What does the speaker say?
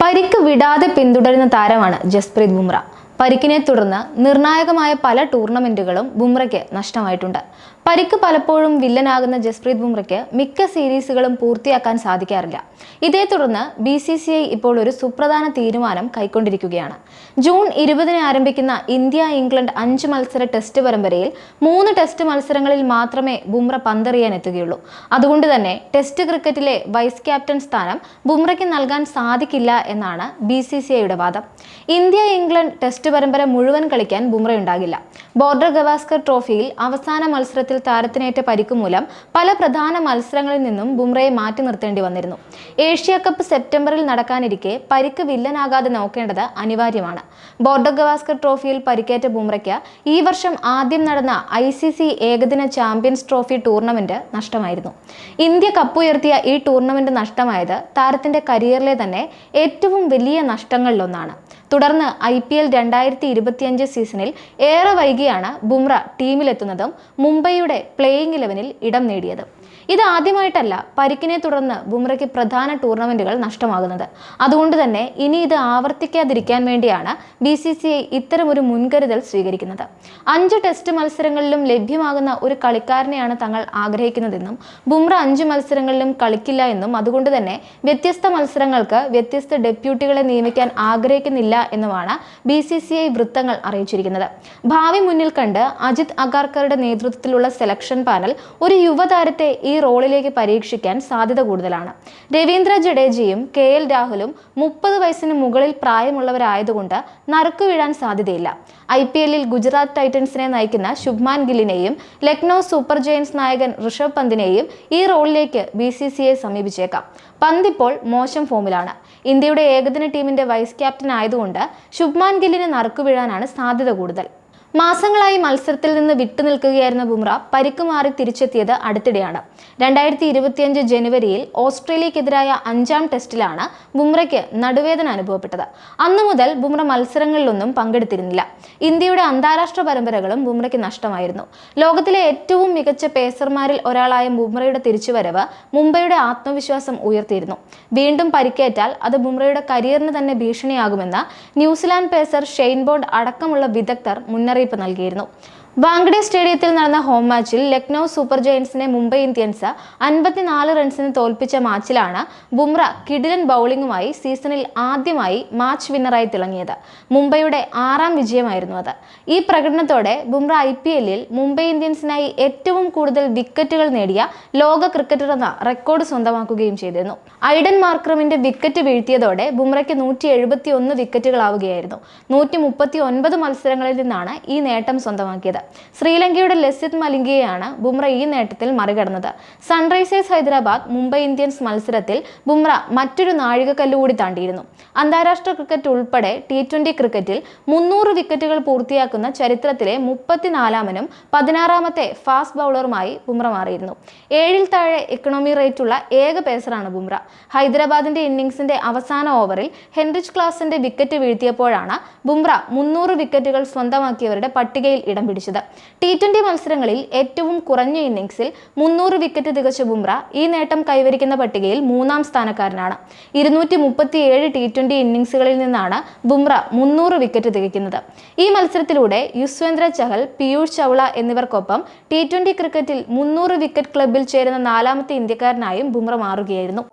പരിക്ക് വിടാതെ പിന്തുടരുന്ന താരമാണ് ജസ്പ്രീത് ബുംറ. പരിക്കിനെ തുടർന്ന് നിർണായകമായ പല ടൂർണമെന്റുകളും ബുംറയ്ക്ക് നഷ്ടമായിട്ടുണ്ട്. പരിക്ക് പലപ്പോഴും വില്ലനാകുന്ന ജസ്പ്രീത് ബുംറയ്ക്ക് മിക്ക സീരീസുകളും പൂർത്തിയാക്കാൻ സാധിക്കാറില്ല. ഇതേ തുടർന്ന് ബി സി സി ഐ ഇപ്പോൾ ഒരു സുപ്രധാന തീരുമാനം കൈക്കൊണ്ടിരിക്കുകയാണ്. ജൂൺ ഇരുപതിന് ആരംഭിക്കുന്ന ഇന്ത്യ ഇംഗ്ലണ്ട് അഞ്ച് മത്സര ടെസ്റ്റ് പരമ്പരയിൽ മൂന്ന് ടെസ്റ്റ് മത്സരങ്ങളിൽ മാത്രമേ ബുംറ പന്തെറിയാൻ എത്തുകയുള്ളൂ. അതുകൊണ്ട് തന്നെ ടെസ്റ്റ് ക്രിക്കറ്റിലെ വൈസ് ക്യാപ്റ്റൻ സ്ഥാനം ബുംറയ്ക്ക് നൽകാൻ സാധിക്കില്ല എന്നാണ് ബി സി സി ഐയുടെ വാദം. ഇന്ത്യ ഇംഗ്ലണ്ട് ടെസ്റ്റ് പരമ്പര മുഴുവൻ കളിക്കാൻ ബുംറയുണ്ടാകില്ല ബോർഡർ ഗവാസ്കർ ട്രോഫിയിൽ അവസാന മത്സരത്തിൽ താരത്തിനേറ്റ പരിക്ക് മൂലം പല പ്രധാന മത്സരങ്ങളിൽ നിന്നും ബുംറയെ മാറ്റി നിർത്തേണ്ടി വന്നിരുന്നു. ഏഷ്യ കപ്പ് സെപ്റ്റംബറിൽ നടക്കാനിരിക്കെ പരിക്ക് വില്ലനാകാതെ നോക്കേണ്ടത് അനിവാര്യമാണ്. ബോർഡർ ഗവാസ്കർ ട്രോഫിയിൽ പരിക്കേറ്റ ബുംറയ്ക്ക് ഈ വർഷം ആദ്യം നടന്ന ഐ സി സി ഏകദിന ചാമ്പ്യൻസ് ട്രോഫി ടൂർണമെന്റ് നഷ്ടമായിരുന്നു. ഇന്ത്യ കപ്പുയർത്തിയ ഈ ടൂർണമെന്റ് നഷ്ടമായത് താരത്തിന്റെ കരിയറിലെ തന്നെ ഏറ്റവും വലിയ നഷ്ടങ്ങളിലൊന്നാണ്. തുടർന്ന് ഐ പി എൽ രണ്ടായിരത്തി ഇരുപത്തിയഞ്ച് സീസണിൽ ഏറെ വൈകിയാണ് ബുംറ ടീമിലെത്തുന്നതും മുംബൈയുടെ പ്ലേയിങ് ഇലവനിൽ ഇടം നേടിയത്. ഇത് ആദ്യമായിട്ടല്ല പരിക്കിനെ തുടർന്ന് ബുംറയ്ക്ക് പ്രധാന ടൂർണമെന്റുകൾ നഷ്ടമാകുന്നത്. അതുകൊണ്ട് തന്നെ ഇനി ഇത് ആവർത്തിക്കാതിരിക്കാൻ വേണ്ടിയാണ് ബി സി സി ഐ ഇത്തരമൊരു മുൻകരുതൽ സ്വീകരിക്കുന്നത്. അഞ്ച് ടെസ്റ്റ് മത്സരങ്ങളിലും ലഭ്യമാകുന്ന ഒരു കളിക്കാരനെയാണ് തങ്ങൾ ആഗ്രഹിക്കുന്നതെന്നും ബുംറ അഞ്ച് മത്സരങ്ങളിലും കളിക്കില്ല എന്നും അതുകൊണ്ട് തന്നെ വ്യത്യസ്ത മത്സരങ്ങൾക്ക് വ്യത്യസ്ത ഡെപ്യൂട്ടികളെ നിയമിക്കാൻ ആഗ്രഹിക്കുന്നില്ല എന്നുമാണ് ബി സി സി ഐ വൃത്തങ്ങൾ അറിയിച്ചിരിക്കുന്നത്. ഭാവി മുന്നിൽ കണ്ട് അജിത് അഗാർക്കറുടെ നേതൃത്വത്തിലുള്ള സെലക്ഷൻ പാനൽ ഒരു യുവതാരത്തെ ഈ റോളിലേക്ക് പരീക്ഷിക്കാൻ സാധ്യത കൂടുതലാണ്. രവീന്ദ്ര ജഡേജയും കെ എൽ രാഹുലും മുപ്പത് വയസ്സിന് മുകളിൽ പ്രായമുള്ളവരായതുകൊണ്ട് നറുക്കു വീഴാൻ സാധ്യതയില്ല. ഐ പി എല്ലിൽ ഗുജറാത്ത് ടൈറ്റൻസിനെ നയിക്കുന്ന ശുഭ്മാൻ ഗില്ലിനെയും ലക്നൗ സൂപ്പർ ജയൻസ് നായകൻ ഋഷഭ് പന്തിനെയും ഈ റോളിലേക്ക് ബി സി സി ഐ സമീപിച്ചേക്കാം. പന്ത് ഇപ്പോൾ മോശം ഫോമിലാണ്. ഇന്ത്യയുടെ ഏകദിന ടീമിന്റെ വൈസ് ക്യാപ്റ്റൻ ആയതുകൊണ്ട് ശുഭ്മാൻ ഗില്ലിനെ നറുക്കു വീഴാനാണ് സാധ്യത കൂടുതൽ. മാസങ്ങളായി മത്സരത്തിൽ നിന്ന് വിട്ടുനിൽക്കുകയായിരുന്ന ബുംറ പരിക്ക് മാറി തിരിച്ചെത്തിയത് അടുത്തിടെയാണ്. രണ്ടായിരത്തി ഇരുപത്തിയഞ്ച് ജനുവരിയിൽ ഓസ്ട്രേലിയക്കെതിരായ അഞ്ചാം ടെസ്റ്റിലാണ് ബുംറയ്ക്ക് നടുവേദന അനുഭവപ്പെട്ടത്. അന്നു മുതൽ ബുംറ മത്സരങ്ങളിലൊന്നും പങ്കെടുത്തിരുന്നില്ല. ഇന്ത്യയുടെ അന്താരാഷ്ട്ര പരമ്പരകളും ബുംറയ്ക്ക് നഷ്ടമായിരുന്നു. ലോകത്തിലെ ഏറ്റവും മികച്ച പേസർമാരിൽ ഒരാളായ ബുംറയുടെ തിരിച്ചുവരവ് മുംബൈയുടെ ആത്മവിശ്വാസം ഉയർത്തിയിരുന്നു. വീണ്ടും പരിക്കേറ്റാൽ അത് ബുംറയുടെ കരിയറിന് തന്നെ ഭീഷണിയാകുമെന്ന് New Zealand pacer Shane Bond അടക്കമുള്ള വിദഗ്ധർ മുന്നറിയിപ്പ് നൽകിയിരുന്നു വാങ്കഡെ സ്റ്റേഡിയത്തിൽ നടന്ന ഹോം മാച്ചിൽ ലക്നൗ സൂപ്പർ ജയൻസിനെ മുംബൈ ഇന്ത്യൻസ് അൻപത്തിനാല് റൺസിന് തോൽപ്പിച്ച മാച്ചിലാണ് ബുംറ കിഡിലൻ ബൗളിംഗുമായി സീസണിൽ ആദ്യമായി മാച്ച് വിന്നറായി തിളങ്ങിയത്. മുംബൈയുടെ ആറാം വിജയമായിരുന്നു അത്. ഈ പ്രകടനത്തോടെ ബുംറ ഐ പി എല്ലിൽ മുംബൈ ഇന്ത്യൻസിനായി ഏറ്റവും കൂടുതൽ വിക്കറ്റുകൾ നേടിയ ലോക ക്രിക്കറ്റർ എന്ന റെക്കോർഡ് സ്വന്തമാക്കുകയും ചെയ്തിരുന്നു. ഐഡൻ മാർക്രമിന്റെ വിക്കറ്റ് വീഴ്ത്തിയതോടെ ബുംറയ്ക്ക് നൂറ്റി എഴുപത്തി ഒന്ന് വിക്കറ്റുകളാവുകയായിരുന്നു. നൂറ്റി മുപ്പത്തി ഒൻപത് മത്സരങ്ങളിൽ നിന്നാണ് ഈ നേട്ടം സ്വന്തമാക്കിയത്. ശ്രീലങ്കയുടെ ലസിത് മലിംഗയെയാണ് ബുംറ ഈ നേട്ടത്തിൽ മറികടന്നത്. സൺറൈസേഴ്സ് ഹൈദരാബാദ് മുംബൈ ഇന്ത്യൻസ് മത്സരത്തിൽ ബുംറ മറ്റൊരു നാഴികക്കല്ല് കൂടി താണ്ടിയിരുന്നു. അന്താരാഷ്ട്ര ക്രിക്കറ്റ് ഉൾപ്പെടെ ടി ട്വന്റി ക്രിക്കറ്റിൽ മുന്നൂറ് വിക്കറ്റുകൾ പൂർത്തിയാക്കുന്ന ചരിത്രത്തിലെ മുപ്പത്തിനാലാമനും പതിനാറാമത്തെ ഫാസ്റ്റ് ബൗളറുമായി ബുംറ മാറിയിരുന്നു. ഏഴിൽ താഴെ എക്കണോമി റേറ്റുള്ള ഏക പേസറാണ് ബുംറ. ഹൈദരാബാദിന്റെ ഇന്നിംഗ്സിന്റെ അവസാന ഓവറിൽ ഹെൻറിച്ച് ക്ലാസിന്റെ വിക്കറ്റ് വീഴ്ത്തിയപ്പോഴാണ് ബുംറ മുന്നൂറ് വിക്കറ്റുകൾ സ്വന്തമാക്കിയവരുടെ പട്ടികയിൽ ഇടം പിടിച്ചത്. ടി ട്വന്റി മത്സരങ്ങളിൽ ഏറ്റവും കുറഞ്ഞ ഇന്നിംഗ്സിൽ മുന്നൂറ് വിക്കറ്റ് തികച്ച ബുംറ ഈ നേട്ടം കൈവരിക്കുന്ന പട്ടികയിൽ മൂന്നാം സ്ഥാനക്കാരനാണ്. ഇരുന്നൂറ്റി മുപ്പത്തിയേഴ് ടി ഇന്നിംഗ്സുകളിൽ നിന്നാണ് ബുംറ മുന്നൂറ് വിക്കറ്റ് തികയ്ക്കുന്നത്. ഈ മത്സരത്തിലൂടെ യുസ്വേന്ദ്ര ചഹൽ പിയൂഷ് ചൗള എന്നിവർക്കൊപ്പം ടി ട്വന്റി ക്രിക്കറ്റിൽ മുന്നൂറ് വിക്കറ്റ് ക്ലബിൽ ചേരുന്ന നാലാമത്തെ ഇന്ത്യക്കാരനായും ബുംറ മാറുകയായിരുന്നു.